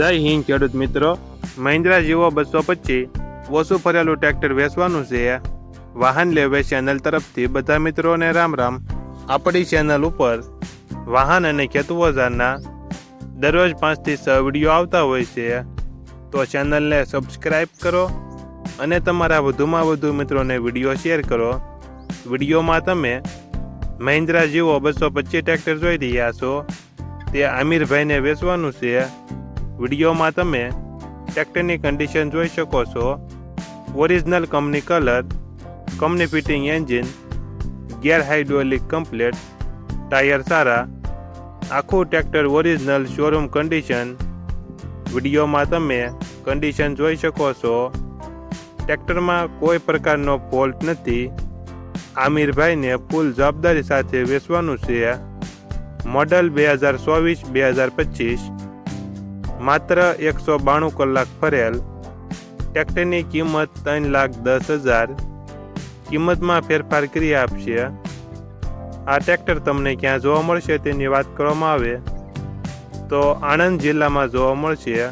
જય હિન્દ, ખેડૂત મિત્રો. મહિન્દ્રા જીવો બસો પચીસ, ઓછું ફરેલું ટ્રેક્ટર વેચવાનું છે. વાહન લેવે ચેનલ તરફથી બધા મિત્રોને રામ રામ. આપણી ચેનલ ઉપર વાહન અને ખેત દરરોજ પાંચથી છ વીડિયો આવતા હોય છે. તો ચેનલને સબસ્ક્રાઈબ કરો અને તમારા વધુમાં વધુ મિત્રોને વીડિયો શેર કરો. વિડીયોમાં તમે મહિન્દ્રા જીવો બસો પચીસ ટ્રેક્ટર જોઈ રહ્યા છો. તે આમિરભાઈને વેચવાનું છે. વિડીયોમાં તમે ટ્રેક્ટરની કન્ડિશન જોઈ શકો છો. Original company colour company fitting engine gear hydraulic complete tyre સારા. આખું ટ્રેક્ટર ઓરિજિનલ શોરૂમ કન્ડિશન વિડીયોમાં તમે કન્ડિશન જોઈ શકો છો. ટ્રેક્ટરમાં કોઈ પ્રકારનો ફોલ્ટ નથી. આમિરભાઈને ફૂલ જવાબદારી સાથે વેચવાનું છે. મોડલ બે હજાર ચોવીસ, બે હજાર પચીસ. માત્ર એકસો બાણું કલાક ફરેલ. ટ્રેક્ટરની કિંમત ત્રણ લાખ દસ હજાર. કિંમતમાં ફેરફાર કરી આપશે. આ ટ્રેક્ટર તમને ક્યાં જોવા મળશે તેની વાત કરવામાં આવે. તો આણંદ જિલ્લામાં જોવા મળશે.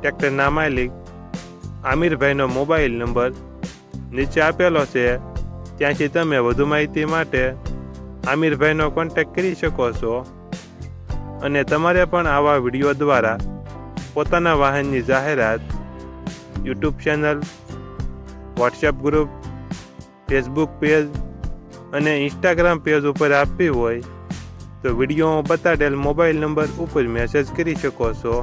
ટ્રેક્ટરના માલિક આમિરભાઈનો મોબાઈલ નંબર નીચે આપેલો છે. ત્યાંથી તમે વધુ માહિતી માટે આમિરભાઈનો કોન્ટેક્ટ કરી શકો છો. અને તમારે પણ આવા વીડિયો દ્વારા પોતાના વાહનની જાહેરાત, YouTube channel, WhatsApp group, Facebook page અને ઇન્સ્ટાગ્રામ પેજ ઉપર આપવી હોય તો વિડીયોમાં બતાડેલ મોબાઈલ નંબર ઉપર મેસેજ કરી શકો છો.